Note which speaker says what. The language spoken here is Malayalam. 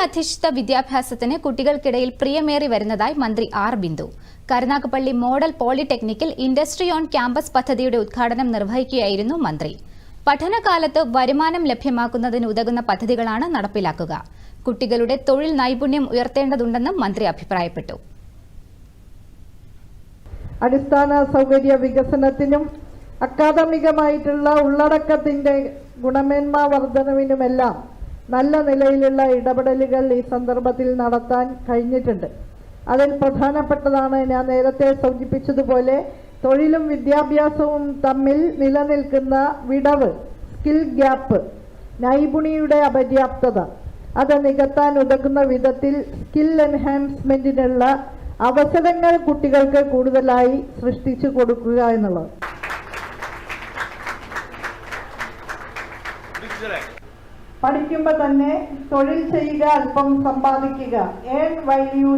Speaker 1: തൊഴിലധിഷ്ഠിത വിദ്യാഭ്യാസത്തിന് കുട്ടികൾക്കിടയിൽ പ്രിയമേറി വരുന്നതായി മന്ത്രി ആർ ബിന്ദു. കരുനാഗപ്പള്ളി മോഡൽ പോളിടെക്നിക്കിൽ ഇൻഡസ്ട്രി ഓൺ ക്യാമ്പസ് പദ്ധതിയുടെ ഉദ്ഘാടനം നിർവഹിക്കുകയായിരുന്നു മന്ത്രി. പഠനകാലത്ത് വരുമാനം ലഭ്യമാക്കുന്നതിന് ഉതകുന്ന പദ്ധതികളാണ് നടപ്പിലാക്കുക. കുട്ടികളുടെ തൊഴിൽ നൈപുണ്യം ഉയർത്തേണ്ടതുണ്ടെന്നും മന്ത്രി അഭിപ്രായപ്പെട്ടു.
Speaker 2: അടിസ്ഥാന സൗകര്യ വികസനത്തിനും അക്കാദമികമായിട്ടുള്ള ഉള്ളടക്കത്തിന്റെ ഗുണമേന്മ വർധനവിനുമെല്ലാം നല്ല നിലയിലുള്ള ഇടപെടലുകൾ ഈ സന്ദർഭത്തിൽ നടത്താൻ കഴിഞ്ഞിട്ടുണ്ട്. അതിൽ പ്രധാനപ്പെട്ടതാണ് ഞാൻ നേരത്തെ സൂചിപ്പിച്ചതുപോലെ തൊഴിലും വിദ്യാഭ്യാസവും തമ്മിൽ നിലനിൽക്കുന്ന വിടവ് സ്കിൽ ഗ്യാപ്പ് നൈപുണിയുടെ അപര്യാപ്തത. അത് നികത്താൻ ഉതകുന്ന വിധത്തിൽ സ്കിൽ എൻഹാൻസ്മെന്റിനുള്ള അവസരങ്ങൾ കുട്ടികൾക്ക് കൂടുതലായി സൃഷ്ടിച്ചു കൊടുക്കുക എന്നുള്ളത്. പഠിക്കുമ്പോൾ തന്നെ തൊഴിൽ ചെയ്യുക അല്പം സമ്പാദിക്കുക. Earn why you